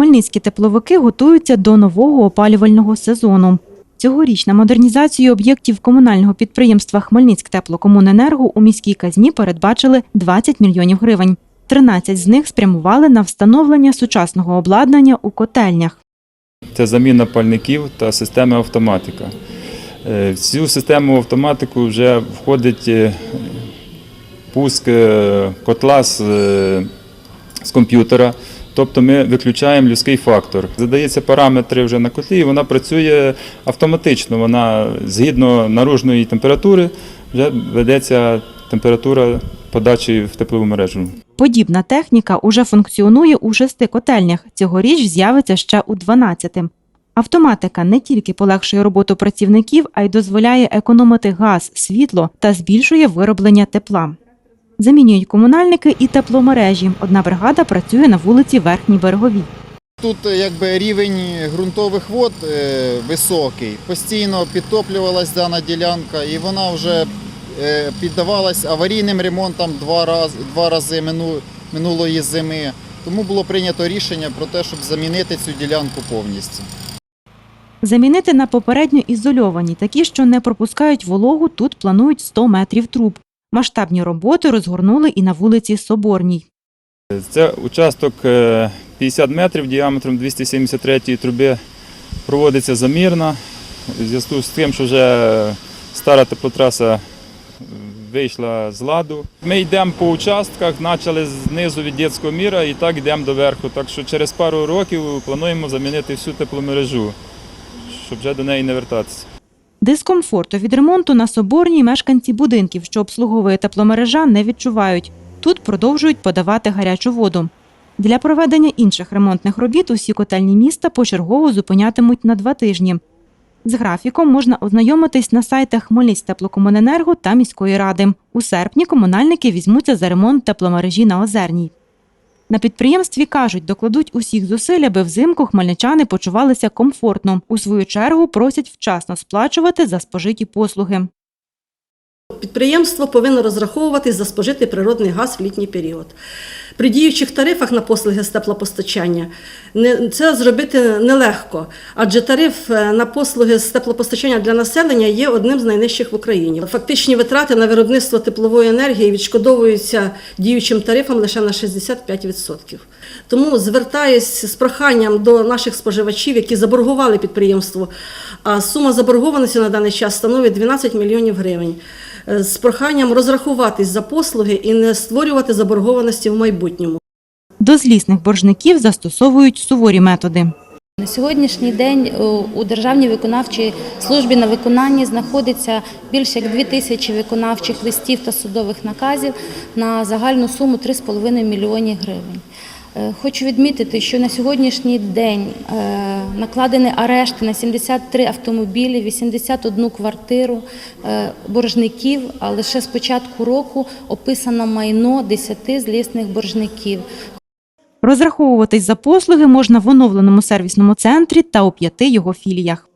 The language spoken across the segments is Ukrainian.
Хмельницькі тепловики готуються до нового опалювального сезону. Цьогоріч на модернізацію об'єктів комунального підприємства Хмельницьк-Теплокомуненерго у міській казні передбачили 20 мільйонів гривень. 13 з них спрямували на встановлення сучасного обладнання у котельнях. Це заміна пальників та системи автоматика. Е, В цю систему автоматику вже входить е, пуск е, котла з комп'ютера. Тобто ми виключаємо людський фактор. Задається параметри вже на котлі, і вона працює автоматично. Вона згідно наружної температури вже ведеться температура подачі в теплову мережу. Подібна техніка уже функціонує у шести котельнях. Цьогоріч з'явиться ще у 12. Автоматика не тільки полегшує роботу працівників, а й дозволяє економити газ, світло та збільшує вироблення тепла. Замінюють комунальники і тепломережі. Одна бригада працює на вулиці Верхній Береговій. Тут е, якби рівень ґрунтових вод е, високий, постійно підтоплювалась дана ділянка, і вона вже е, піддавалась аварійним ремонтам два рази, два рази минулої зими. Тому було прийнято рішення про те, щоб замінити цю ділянку повністю. Замінити на попередньо ізольовані, такі, що не пропускають вологу, тут планують 100 метрів труб. Масштабні роботи розгорнули і на вулиці Соборній. Це участок е, 50 метрів діаметром 273 труби проводиться замірно. В зв'язку з тим, що вже стара теплотраса вийшла з ладу. Ми йдемо по участках, почали знизу від дитячого міра і так йдемо до верху. Так що через пару років плануємо замінити всю тепломережу, щоб вже до неї не вертатися. Дискомфорту від ремонту на Соборній мешканці будинків, що обслуговує тепломережа, не відчувають. Тут продовжують подавати гарячу воду. Для проведення інших ремонтних робіт усі котельні міста почергово зупинятимуть на два тижні. З графіком можна ознайомитись на сайтах Хмельницьтеплокомуненерго та міської ради. У серпні комунальники візьмуться за ремонт тепломережі на Озерній. На підприємстві кажуть, докладуть усіх зусиль, аби взимку хмельничани почувалися комфортно. У свою чергу просять вчасно сплачувати за спожиті послуги. Підприємство повинно розраховуватись за спожитий природний газ в літній період. При діючих тарифах на послуги з теплопостачання це зробити нелегко, адже тариф е, на послуги з теплопостачання для населення є одним з найнижчих в Україні. Фактичні витрати на виробництво теплової енергії відшкодовуються діючим тарифом лише на 65%. Тому звертаюсь з проханням до наших споживачів, які заборгували підприємству, а сума заборгованості на даний час становить 12 мільйонів гривень. Е, З проханням розрахуватись за послуги і не створювати заборгованості в майбутньому. До злісних боржників застосовують суворі методи. На сьогоднішній день у- у Державній виконавчій службі на виконанні знаходиться більше як 2 тисячі виконавчих листів та судових наказів на загальну суму 3,5 мільйони гривень. Е, Хочу відмітити, що на сьогоднішній день е, накладені арешти на 73 автомобілі, 81 квартиру е, боржників, а лише з початку року описано майно 10 злісних боржників. Розраховуватись за послуги можна в оновленому сервісному центрі та у п'яти його філіях.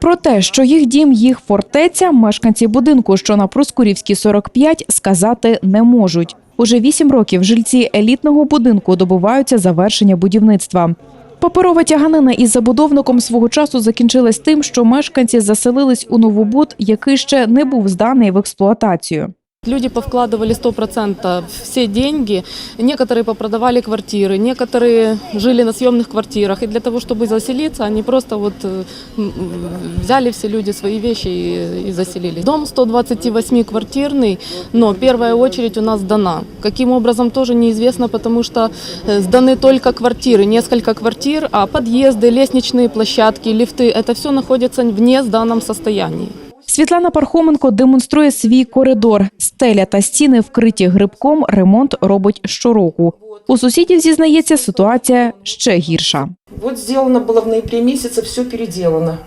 Про те, що їх дім, їх фортеця, мешканці будинку, що на Проскурівській 45, сказати не можуть. Уже вісім років жильці елітного будинку добуваються завершення будівництва. Паперова тяганина із забудовником свого часу закінчилась тим, що мешканці заселились у новобуд, який ще не був зданий в експлуатацію. Люди повкладывали 100% все деньги, некоторые попродавали квартиры, некоторые жили на съемных квартирах. И для того, чтобы заселиться, они просто вот э, взяли все люди свои вещи и, и заселились. Дом 128-квартирный, но первая очередь у нас дана. Каким образом, тоже неизвестно, потому что э, сданы только квартиры, несколько квартир, а подъезды, лестничные площадки, лифты, это все находится в несданном состоянии. Світлана Пархоменко демонструє свій коридор. Стеля та стіни вкриті грибком. Ремонт робить щороку. У сусідів зізнається, ситуація ще гірша. Вот сделано было в ноябре месяце, все переделано.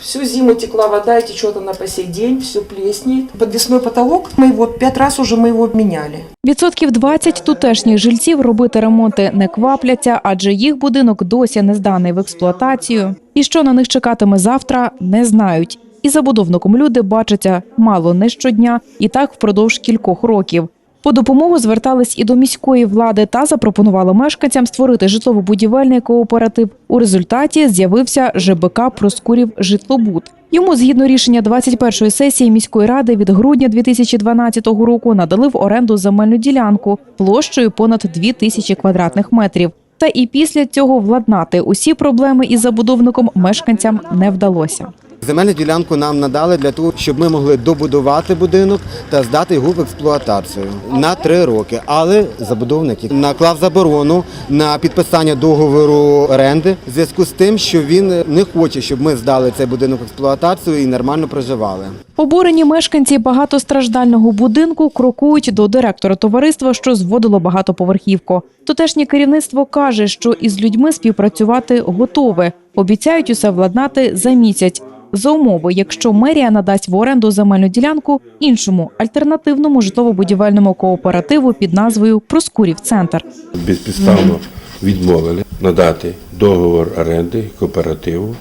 Всю зиму текла вода и течет она по сей день, все плеснет. Подвесной потолок, мы его пять раз уже мы его обменяли. Відсотків 20 тутешніх жильців робити ремонти не квапляться, адже їх будинок досі не зданий в експлуатацію. І що на них чекатиме завтра, не знають. І забудовником люди бачаться мало не щодня, і так впродовж кількох років. По допомогу звертались і до міської влади та запропонували мешканцям створити житлово-будівельний кооператив. У результаті з'явився ЖБК Проскурів Житлобуд. Йому згідно рішення 21-ї сесії міської ради від грудня 2012 року надали в оренду земельну ділянку площею понад 2 тисячі квадратних метрів. Та і після цього владнати усі проблеми із забудовником мешканцям не вдалося. Земельну ділянку нам надали для того, щоб ми могли добудувати будинок та здати його в експлуатацію на три роки. Але забудовник наклав заборону на підписання договору оренди в зв'язку з тим, що він не хоче, щоб ми здали цей будинок в експлуатацію і нормально проживали. Обурені мешканці багатостраждального будинку крокують до директора товариства, що зводило багатоповерхівку. Тутешнє керівництво каже, що із людьми співпрацювати готове. Обіцяють усе владнати за місяць. За умови, якщо мерія надасть в оренду земельну ділянку іншому альтернативному житлово-будівельному кооперативу під назвою Проскурів Центр. безпідставно відмовили надати договор оренди кооперативу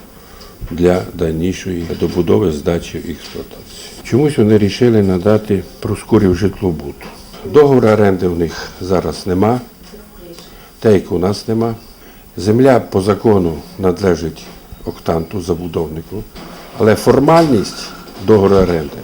для дальнішої добудови здачі в експлуатацію. Чомусь вони вирішили надати Проскурів житлобуд. Договору оренди в них зараз нема, як у нас нема. Земля по закону належить октанту, забудовнику, але формальність договору оренди,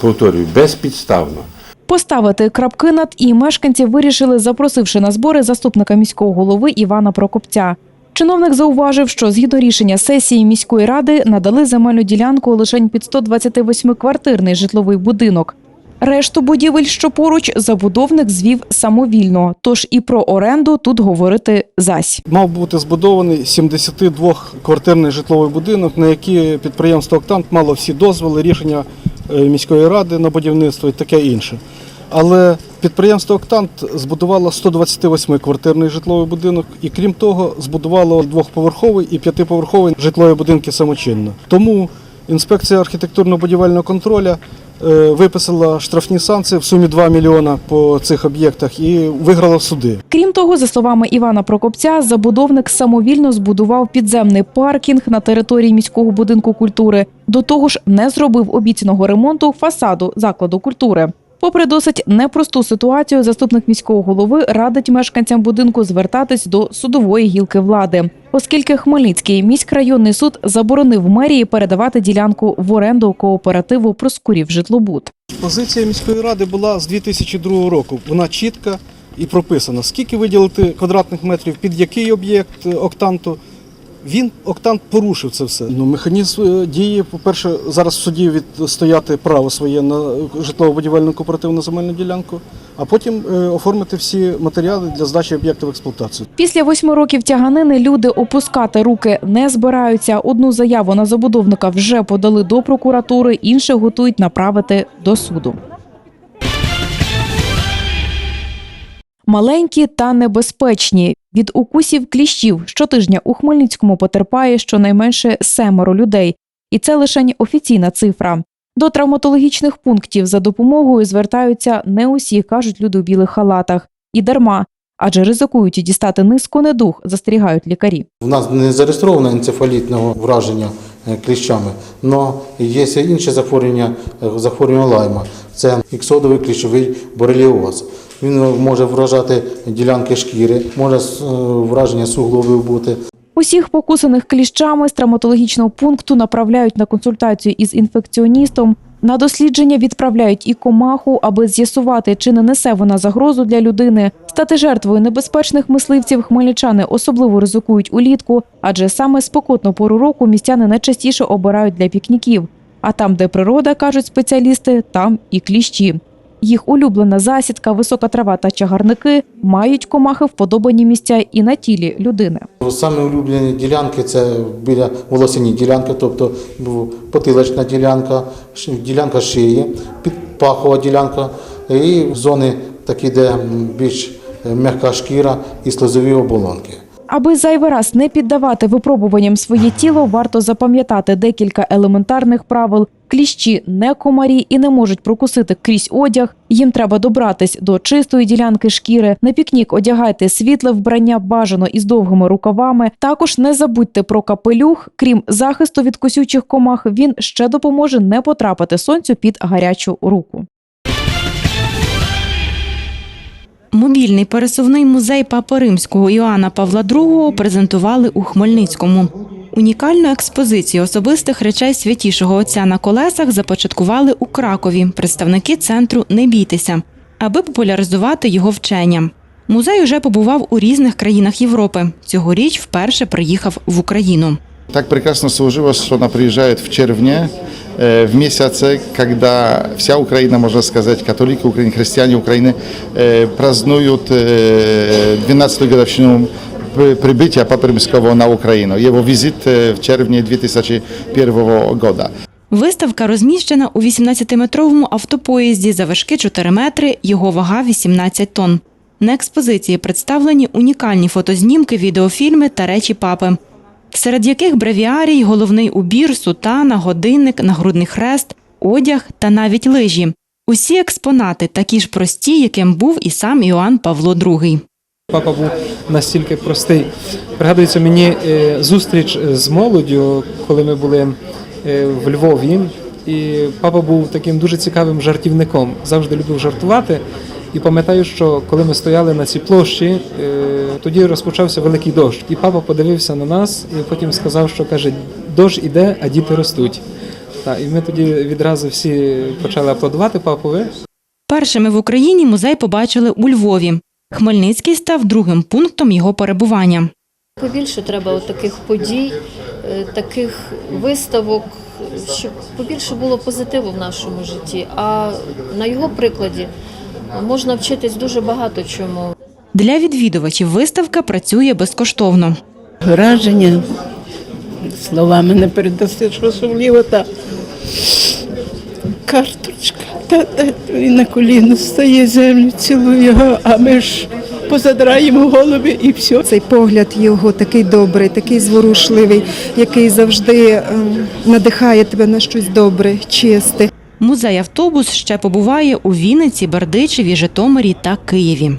повторюю, безпідставно. Поставити крапки над і мешканці вирішили, запросивши на збори заступника міського голови Івана Прокопця. Чиновник зауважив, що згідно рішення сесії міської ради надали земельну ділянку лише під 128-квартирний житловий будинок. Решту будівель, що поруч, забудовник звів самовільно, тож і про оренду тут говорити зась. Мав бути збудований 72-квартирний житловий будинок, на який підприємство «Октант» мало всі дозволи, рішення е, міської ради на будівництво і таке інше. Але підприємство «Октант» збудувало 128-квартирний житловий будинок і, крім того, збудувало двохповерховий і п'ятиповерховий житлові будинки самочинно. Тому інспекція архітектурно-будівельного контролю виписала штрафні санкції в сумі 2 мільйона по цих об'єктах і виграла суди. Крім того, за словами Івана Прокопця, забудовник самовільно збудував підземний паркінг на території міського будинку культури. До того ж, не зробив обіцяного ремонту фасаду закладу культури. Попри досить непросту ситуацію, заступник міського голови радить мешканцям будинку звертатись до судової гілки влади, оскільки Хмельницький міськрайонний суд заборонив мерії передавати ділянку в оренду кооперативу Проскурів житлобуд. Позиція міської ради була з 2002 року. Вона чітка і прописана. Скільки виділити квадратних метрів під який об'єкт е, октанту. Він октант порушив це все. Ну, механізм е, дії, по-перше, зараз в суді відстояти право своє на житлово-будівельну кооперативну земельну ділянку, а потім е, оформити всі матеріали для здачі об'єкту в експлуатацію. Після восьми років тяганини люди опускати руки не збираються. Одну заяву на забудовника вже подали до прокуратури, інше готують направити до суду. Маленькі та небезпечні. Від укусів кліщів щотижня у Хмельницькому потерпає щонайменше семеро людей. І це лише офіційна цифра. До травматологічних пунктів за допомогою звертаються не усі, кажуть люди у білих халатах. І дарма, адже ризикують дістати низку недуг, застерігають лікарі. У нас не зареєстровано енцефалітного враження е, кліщами, але є інші захворювання, е, захворювання лайма. Це іксодовий кліщовий бореліоз. Він може вражати ділянки шкіри, може е, враження суглобів бути. Усіх покусаних кліщами з травматологічного пункту направляють на консультацію із інфекціоністом. На дослідження відправляють і комаху, аби з'ясувати, чи не несе вона загрозу для людини. Стати жертвою небезпечних мисливців хмельничани особливо ризикують улітку, адже саме спокотну пору року містяни найчастіше обирають для пікніків. А там, де природа, кажуть спеціалісти, там і кліщі. Їх улюблена засідка, висока трава та чагарники мають комахи вподобані місця і на тілі людини. Саме улюблені ділянки це біля волосяні ділянки, тобто потилочна ділянка, ділянка шиї, підпахова ділянка і зони такі, де більш е, м'яка шкіра і слизові оболонки. Аби зайвий раз не піддавати випробуванням своє тіло, варто запам'ятати декілька елементарних правил. Кліщі не комарі і не можуть прокусити крізь одяг. Їм треба добратись до чистої ділянки шкіри. На пікнік одягайте світле вбрання бажано із довгими рукавами. Також не забудьте про капелюх. Крім захисту від кусючих комах, він ще допоможе не потрапити сонцю під гарячу руку. Мобільний пересувний музей Папи Римського Іоанна Павла II презентували у Хмельницькому. Унікальну експозицію особистих речей святішого отця на колесах започаткували у Кракові представники центру Не бійтеся, аби популяризувати його вчення. Музей уже побував у різних країнах Європи. Цьогоріч вперше приїхав в Україну. Так прекрасно сложилось, что она приезжает в червне, э, в месяце, когда вся Украина, можно сказать, католики Украины, христиане Украины э, празднуют э, 12-ю годовщину при- прибытия Папы Римского на Украину, его визит э, в червне 2001 года. Виставка розміщена у 18-метровому автопоїзді завишки 4 метри, його вага 18 тонн. На експозиції представлені унікальні фотознімки, відеофільми та речі папи, серед яких бревіарій, головний убір, сутана, годинник, нагрудний хрест, одяг та навіть лижі. Усі експонати такі ж прості, яким був і сам Іоанн Павло II. Папа був настільки простий. Пригадується мені е, зустріч з молоддю, коли ми були е, в Львові. І папа був таким дуже цікавим жартівником. Завжди любив жартувати. І пам'ятаю, що коли ми стояли на цій площі, е, тоді розпочався великий дощ. І папа подивився на нас і потім сказав, що каже: дощ іде, а діти ростуть. Так, і ми тоді відразу всі почали аплодувати папові. Першими в Україні музей побачили у Львові. Хмельницький став другим пунктом його перебування. Побільше треба от таких подій, е, таких виставок, щоб побільше було позитиву в нашому житті. А на його прикладі можна вчитись дуже багато чому. Для відвідувачів виставка працює безкоштовно. враження словами не передаси, що особливо та карточка. Та, та він на коліно стає землю, цілує його, а ми ж позадраємо голови і все. Цей погляд його такий добрий, такий зворушливий, який завжди е, надихає тебе на щось добре, чисте. Музей автобус ще побуває у Вінниці, Бердичеві, Житомирі та Києві.